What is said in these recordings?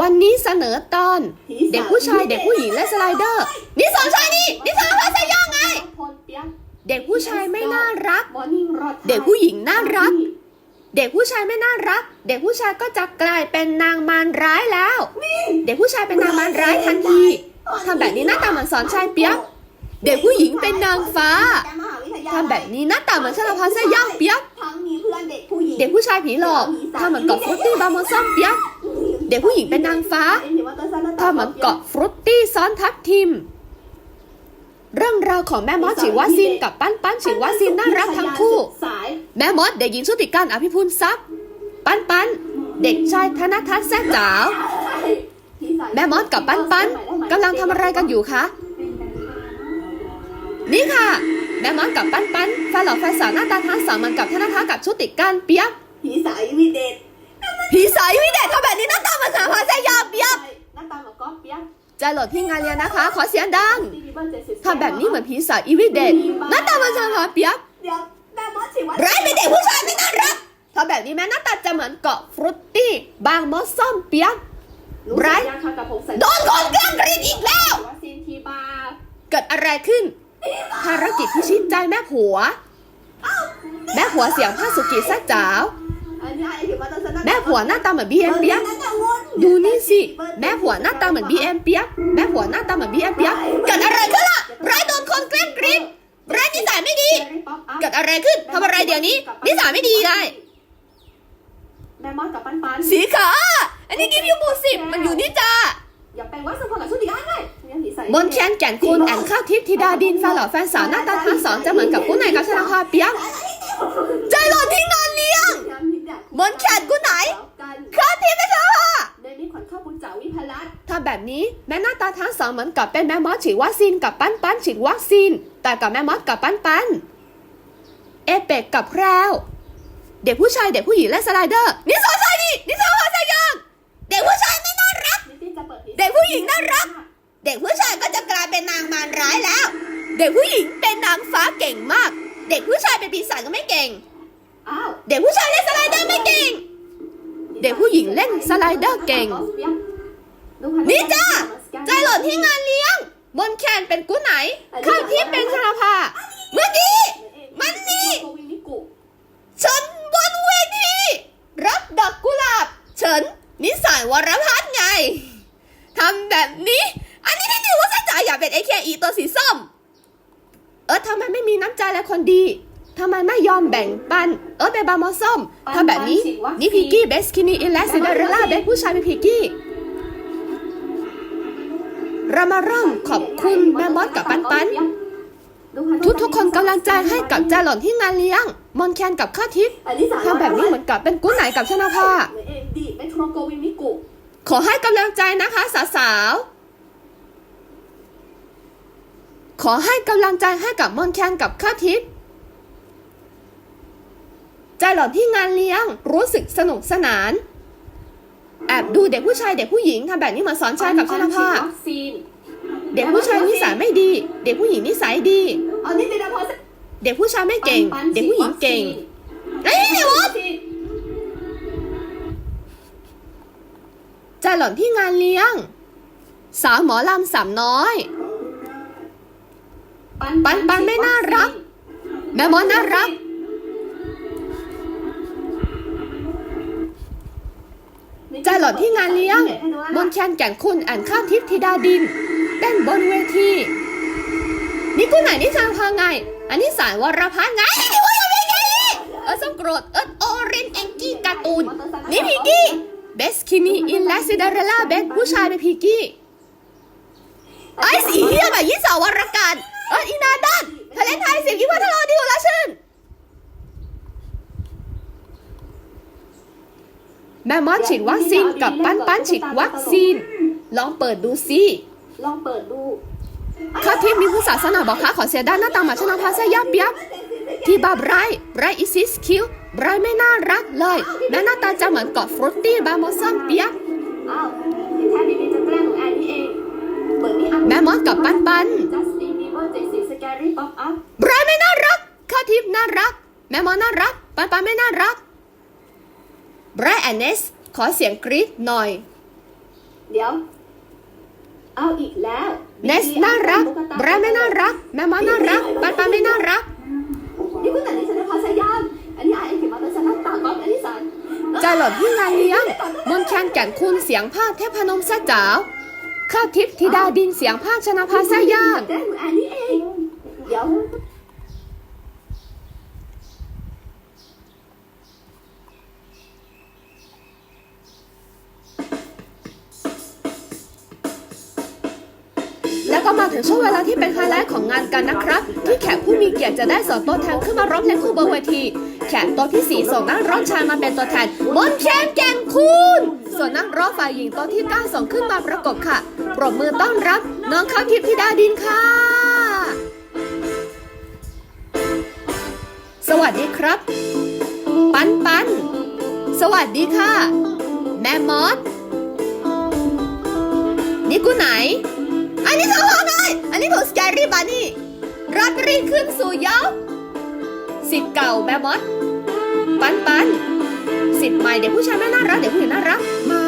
วันนี้เสนอตอน เด็กผู้ชายเด็กผู้หญิงและสไลเดอร์ นี่สอนชายนี่นี่สอนภาษาย่างไง เด็กผู้ชายไม่น่ารัก เด็กผู้หญิงน่ารัก เด็กผู้ชายไม่น่ารัก เด็กผู้ชายก็จะกลายเป็นนางมารร้ายแล้ว เด็กผู้ชายเป็นนางมารร้ายทันทีทำแบบนี้หน้าตาเหมือนสอนชายเปียก เด็กผู้หญิงเป็นนางฟ้าทำแบบนี้หน้าตาเหมือนชลพรเสย่างเปียกทั้งมีเพื่อนเด็กผู้หญิงเด็กผู้ชายผีหลอกทำเหมือนเกาะฟรุตตี้บาร์โมซอมเปียก เด็กผู้หญิงเป็นนางฟ้าทำเหมือนเกาะฟรุตตี้ซ้อนทับทิม เรื่องราวของแม่มอสฉิวาซินกับปั้นปั้นฉิวาซินน่ารักทั้งคู่ แม่มดเด็กหญิงชุติการอภิพูนทรัพย์ ปั้นปั้นเด็กชายธนทัศน์แซ่จ๋าวแม่มดกับปั้นปั้นกำลังทำอะไรกันอยู่คะนี่ค่ะ แม่มดกับปั้นปั้นแฟนหล่อแฟนสาวหน้าตาทั้งสองเหมันกับธนทัศน์กับชุติการเปียกผีสายวิเดช ผีสายวิเดชทำแบบนี้หน้าตาเหมันสาวพาแซ่ยาเปียกหน้าตาเหมือนก๊อฟเปียกใจโหลดที่งานเรียนนะคะ ขอเสียงดังทำแบบนี้เหมือนผีสาวอีวิเดชหน้าตาเหมันสาวพาเปียกเดี๋ยวแม่มดฉิวะร้ายเป็นเด็กผู้ชายไม่น่ารักทำแบบนี้แม่หน้าตาจะเหมือนเกาะฟรุตตี้บางมอสส้มเปียกร้ายโดนคนแกล้งกรีดอีกแล้ววัคซีนทีบาเกิดอะไรขึ้นภารกิจพิชิตใจแม่ผัว แม่ผัวเสียงผ้าสุกิแซ่จ๋าว อันนี้ไอ้ที่ว่าต้องสนับแม่ผัวหน้าตาเหมือนบีเอ็มเปียกดูนี่สิ แม่ผัวหน้าตาเหมือนบีเอ็มเปียกแม่ผัวหน้าตาเหมือนบีเอ็มเปียกเกิดอะไรขึ้นล่ะร้ายโดนคนแกล้งกรีดร้ายนิสัยไม่ดี เกิดอะไรขึ้นทำอะไรเดี๋ยวนี้ นิสัยไม่ดีเลยแม่มดกับปันปันสีขาอันนี้กิฟยูบูสิบมันอยู่นี่จ้าอย่าไปว่าสมพรกับชุติการเลยเนี่ยผีสายมนต์แคนแก่นคุณแอนข้าวทิพย์ธิดาดินแฟนหล่อแฟนสาวหน้าตาทั้งสองจะเหมือนกับกุ้งไหนกับชนาภาเปียกใจหล่นที่งานเลี้ยง มนต์แคนกุ้งไหนกันข้าวทิพย์ไม่ใช่ค่ะเดมี่ขวัญข้าวปุ้นจ๋าวิพลัสถ้าแบบนี้แม่หน้าตาทั้งสองเหมือนกับเป็นแม่มอสฉีดวัคซีนกับปั้นปั้นฉีดวัคซีน แต่กับแม่มอสกับปั้นปั้นเอเป็กกับแพรวเด็กผู้ชายเด็กผู้หญิงและสไลเดอร์นี่สอนใจดินี่สอนใจยังเด็กผู้ชายไม่น่ารักนิติจะเปิดเด็กผู้หญิงน่ารัก เด็กผู้ชายก็จะกลายเป็นนางมารร้ายแล้ว เด็กผู้หญิงเป็นนางฟ้าเก่งมาก เด็กผู้ชายเป็นปีศาจก็ไม่เก่งอ้าว เด็กผู้ชายเล่นสไลเดอร์ไม่เก่ง เด็กผู้หญิงเล่นสไลเดอร์เก่ง นี่จ้าใจหล่นที่งานเลี้ยง บนแคนเป็นกู้ไหน ข้าวทิพย์เป็นชลภาเมื่อกี้ มันนี่ฉันบนเวทีรับดอกกุหลาบฉันนิสัยวรพัฒน์ไงทำแบบนี้ อันนี้ที่ถือว่าจ๋าอยากเป็นไอเคอีตัวสีส้ม เออทำไมไม่มีน้ำใจและคนดี ทำไมไม่ยอมแบ่งปัน เออเป็นบาร์มอส้มทำแบบนี้ นี่พิกกี้เบสคินีอินและซินเดอเรลล่าเบสผู้ชายเป็นพิกกี้ เรามาเริ่มขอบคุณแม่มดกับปันปัน ทุกทุกๆคนกำลังใจให้กับจาหล่อนที่งานเลี้ยง มอนแคนกับข้าวทิพย์ทำแบบนี้เหมือนกับเป็นกุ้งไหนกับชนาภาเอ็มดีเมโทรโกวิมิกุขอให้กำลังใจนะคะสาวๆ ขอให้กำลังใจให้กับมอนแคนกับข้าวทิพย์ ใจหล่อนที่งานเลี้ยงรู้สึกสนุกสนาน แอบดูเด็กผู้ชายเด็กผู้หญิงทำแบบนี้เหมือนสอนชายกับชนาภาวัคซีนเด็กผู้ชายนิสัยไม่ดี เด็กผู้หญิงนิสัยดี เด็กผู้ชายไม่เก่ง เด็กผู้หญิงเก่งเอ้ยเดี๋ยวะใจหล่อนที่งานเลี้ยง สาวหมอลำสามน้อย ปันปันไม่น่ารักแม่มอน่ารัก ใจหลอดที่งานเลี้ยง บนแชนแก่นคุณอ่านข้าวทิพย์ธิดาดินเต้นบนเวทีนี่กูไหนนี่ทางพาไง อันนี้สายวรพัฒน์ไงนี่ว่ายังไม่ไงเออส้มโกรธเอิร์ดโอเรนแองกี้การ์ตูนนี่พีกี้เบสคินีอินและซินเดอเรลล่าเบสผู้ชายเป็นพีกี้ไอ้สีเฮียแบบยี่สาววรการเอิร์ดอีนาดันทะเลนไทยสิบยี่พัทโลดิวละชื่นแม่มอสฉีดวัคซีนกับปั้นปั้นฉีดวัคซีน ลองเปิดดูสิลองเปิดดูข้าทิพย์มีผู้ศาสนาบอกค่ะขอเสียด้านหน้าตาหมาชนะพาเซยาเปียกที่บาไบรท์ไบรท์อิซิสคิวไบรท์ไม่น่ารักเลยแม่หน้าตาจะเหมือนเกาะฟรุตตี้บาร์โมซัมเปียกอ้าวที่แท้ดีจะแกล้งหนูแอนนี่เองเปิดนี่อันแม่มอสกับปันปันจัสตินบีเบอร์เจสซี่สแกรี่ป๊อปอัพไบรท์ไม่น่ารักข้าทิพย์น่ารัก แม่มอสน่ารัก ปันปันไม่น่ารัก ไบรท์แอนเนสขอเสียงกรี๊ดหน่อย เดี๋ยว เอาอีกแล้วเนสน่ารักแบรนด์ไม่น่ารัก แม่มอสน่ารักปันปันไม่น่ารัก นี่คุณแต่นี่ฉันจะพาสยามอันนี้ไอ้เขียนมาเป็นสนับต่างก้อนอันนี้สันใจหลดที่งานเลี้ยงมนต์แคนแก่นคุณเสียงภาคเทพนมแซ่จ๋าวข้าวทิพย์ธิดาดินเสียงภาคชนะภาษายากแกล้ง ก็มาถึงช่วงเวลาที่เป็นไฮไลท์ของงานกันนะครับ ที่แขกผู้มีเกียรติจะได้ส่งตัวแทนขึ้นมาร้องเพลงคู่บนเวที แขกตัวที่สี่ส่งนักร้องชายมาเป็นตัวแทนมนต์แคนแก่นคุณส่วนนักร้องฝ่ายหญิงตัวที่เก้าส่งขึ้นมาประกบค่ะปรบมือต้อนรับ น้องข้าวทิพย์ธิดาดินค่ะ สวัสดีครับ ปันปัน สวัสดีค่ะ แม่มอสนี่กูไหน น่อยอันนี้ถูกสแกรี่บานี่ราตรีขึ้นสู่ย้าสิทธิ์เก่าแม่มอสปันปันสิทธิ์ใหม่เด็กผู้ชายไม่น่ารักเด็กผู้หญิงน่ารักมา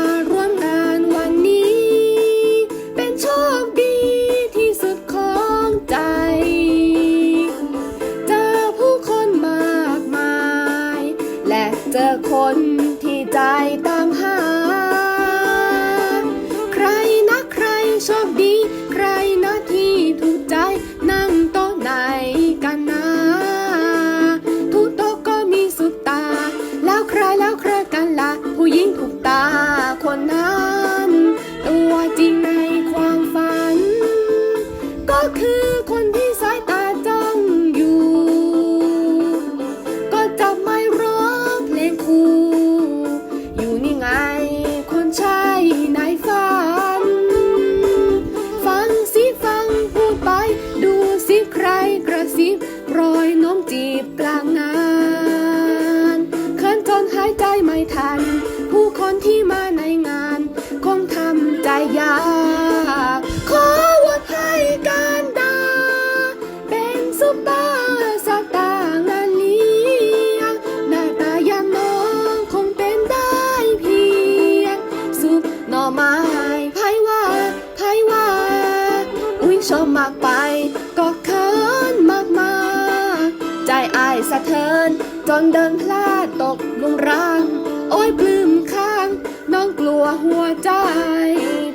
จนเดินพลาดตกลุงรังโอ้ยปลื้มข้าง น้องกลัวหัวใจ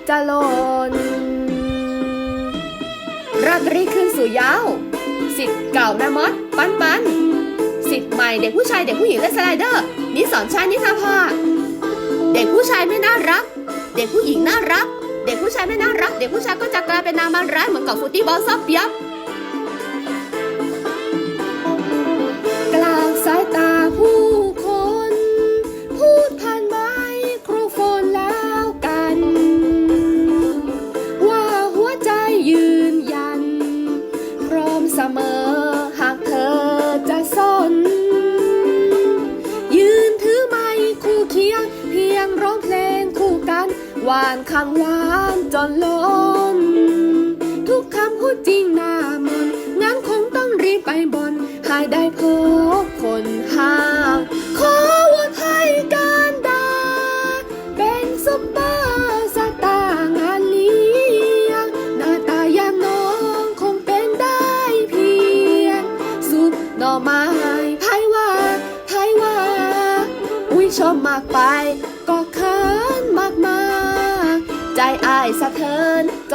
จะหล่นราตรีขึ้นสู่ย้าสิทธิ์เก่าแม่มดปันปันสิทธิ์ใหม่เด็กผู้ชายเด็กผู้หญิงและสไลเดอร์นิสอนชายนิทาภาเด็กผู้ชายไม่น่ารัก เด็กผู้หญิงน่ารัก เด็กผู้ชายไม่น่ารัก เด็กผู้ชายก็จะกลายเป็นนางมันร้ายเหมือนกับฟุตตี้บอลซอบเปียบ เสมอ หากเธอจะสน ยืนถือไม้คู่เคียง เพียงร้องเพลงคู่กัน หวานคำหวานจนล้น ทุกคำพูดจริงหน้ามนงั้นคงต้องรีบไปบนหายได้พบคนห่าง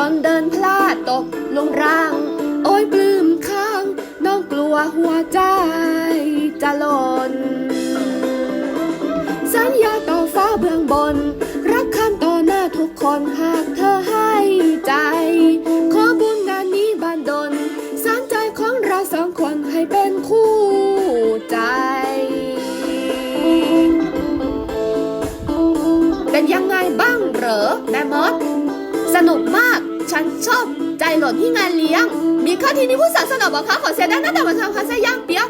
อนเดินพลาดตกลงราง โอ้ยปลื้มข้าง น้องกลัวหัวใจจะหล่นสัญญาต่อฟ้าเบื้องบน รักข้ามต่อหน้าทุกคนหาก ฉันชอบใจหล่นที่งานเลี้ยง มีข้อที่นี้ผู้สาวสนอบอกเขาขอเสียด้านหน้าแต่วันทำคาซย่างเปียก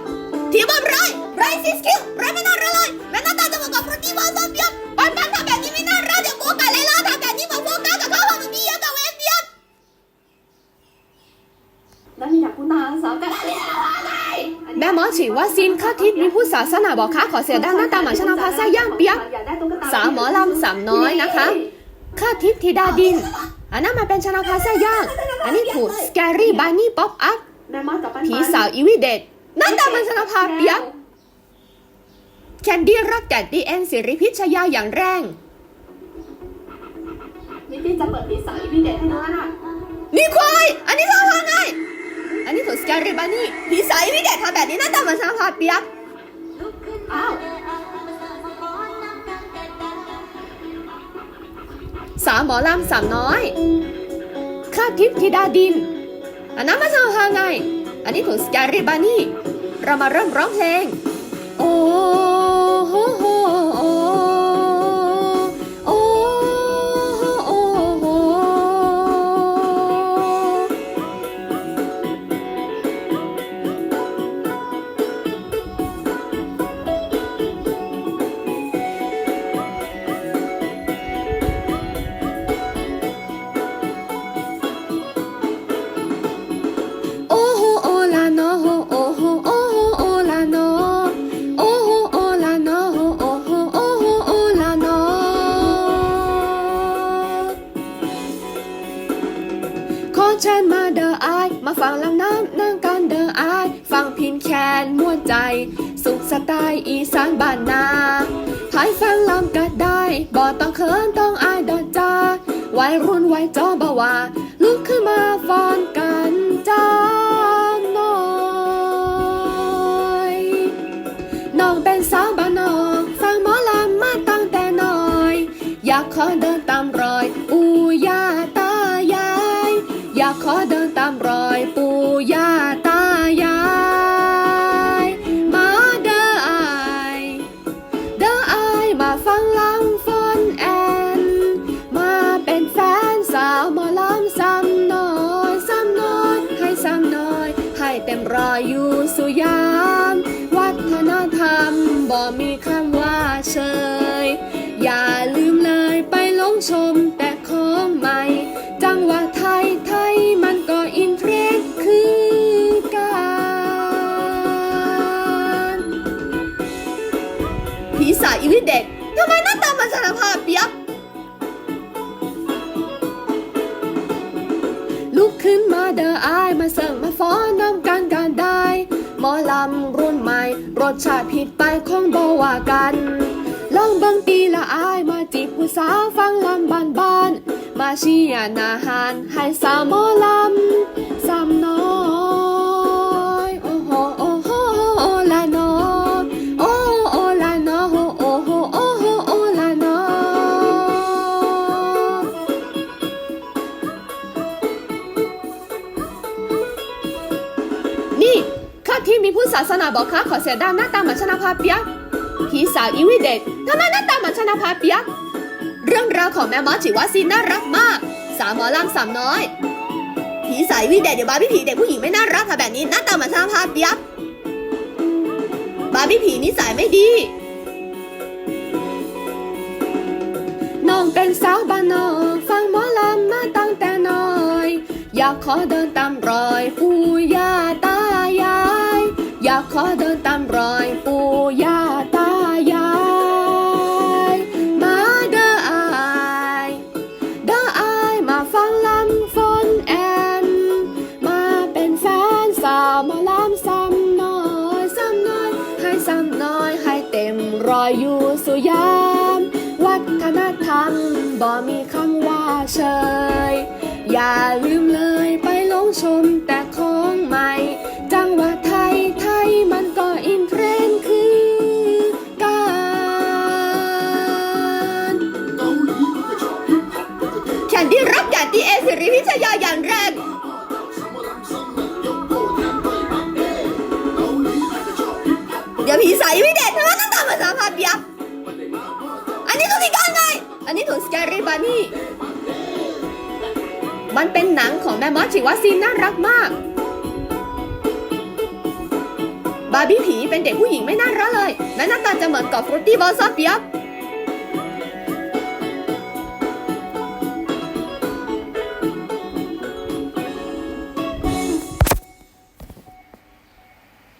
ทีบอมไรไรซิสคิวไรไม่น่ารักเลยแม่น่าตาจะบอกกับปฏิบัติเปียกปันปันทำแบบนี้ไม่น่ารักเดี๋ยวโฟกัสเลยล่ะทำแบบนี้มาโฟกัสกับเขาทำดีอะแต่เวนเปียกแล้วมีอยากคุณตาสาวกันอะไรอะไรแม่หมอฉีว่าซินข้าวทิพย์มีผู้สาวสนาบอกค้าขอเสียด้านหน้าตาหมาชนะภาษาย่างเปียกอยากได้ตุ๊กตาสาวหมอลำสามน้อยนะคะข้าวทิพย์ธิดาดิน อันนั้นมาเป็นชนาภาแซ่ย่าง อันนี้ถูกสแกรี่บานี่ป๊อปอัพแม่มอสกับปันผีสาวอีวิเดตหน้าตามันชนาภาเปียกแคนดี้รักแก่ดีเอ็นสิริพิชยาอย่างแรงนี่พี่จะเปิดผีสาวอีพีเด็ดให้น้องน่ะนี่ควายอันนี้ชนาภาไง อันนี้ถูกสแกรี่บานี่ผีสาวอีวิเดตทำแบบนี้หน้าตามันชนาภาเปียกอ้าว สามหมอลำสามน้อยข้าทิพย์ธิดาดินอันนั้นมาชนาภาไง อันนี้ถุงสกายรีบานี่ เรามาเริ่มร้องเพลง โอ้ สุขสไตล์อีสานบ้านนาพายฟังลำก็ได้บ่ต้องเขินต้องอายดอกจ้าวัยรุ่นวัยจอบว่าลุกขึ้นมาฟ้อนกันจ้าหน่อยน้องเป็นสาวบ้านนอกฟังหมอลำมาตั้งแต่น้อย อยากขอเดินตามรอย ปู่ย่าตายาย อยากขอเดินตามรอยปู่ เต็มรอยอยู่สุยาม วัฒนธรรมบ่มีคำว่าเชย อย่าลืมเลยไปลงชมแต่ของใหม่ จังหวะไทยไทยมันก็อินเทรนคือกันผีสาวอีวิเด็กทำไมหน้าตามันสารภาพเปียกลุกขึ้นมาเดออายมาเสิร์ฟมาฟ้อน สชาติผิดไปคงบว่ากัน ลองเบิ่งตีละอายมาจีบผู้สาวฟังลำบานบาน มาเชียร์นาหารให้สาวหมอลำสามน้อง่มีผู้ศาสนาบอกข้าขอเสียดายหน้าตาเหมือนชนะภาเปียกผีสาวอีวิเดตทำไมหน้าตาเหมือนชนะภาเปียกเรื่องราวของแม่มอสจิวาซีน่ารักมาก สามหมอลำสามน้อยผีสาวอีวิเดตเดี๋ยวบาร์บี้ผีเด็กผู้หญิงไม่น่ารักค่ะแบบนี้หน้าตาเหมือนชนะภาเปียกบาร์บี้ผีนิสัยไม่ดีน้องเป็นสาวบ้านนอกฟังหมอลำมาตั้งแต่น้อย อยากขอเดินตามรอยปู่ย่าตา ขอเดินตามรอยปู่ย่าตายาย มาเด้ออายเด้ออายมาฟังลำฟอนแอน มาเป็นแฟนสาวมาลำซ้ำน้อยซ้ำน้อย ให้ซ้ำน้อยให้เต็มรอยอยู่สุยาม วัฒนธรรมบ่มีคำว่าเชย อย่าลืมเลยไปลงชมแต่ของใหม่จังหวะไทยไทย มันก็อินเทรนด์คือการแคนดี้รับจากดีเอสิริพิชยาอย่างแรงเดี๋ยวผีสายไม่เด็ดทำไมต้องตามมาสาภาพยับอันนี้ตัวที่ก้อนไง อันนี้ถูกสแกรี่บานี่มันเป็นหนังของแม่มอสชิวาซีนน่ารักมาก บาร์บี้ผีเป็นเด็กผู้หญิงไม่น่ารักเลยและหน้าตาจะเหมือนกับฟรุตตี้บอลซอฟเปียบ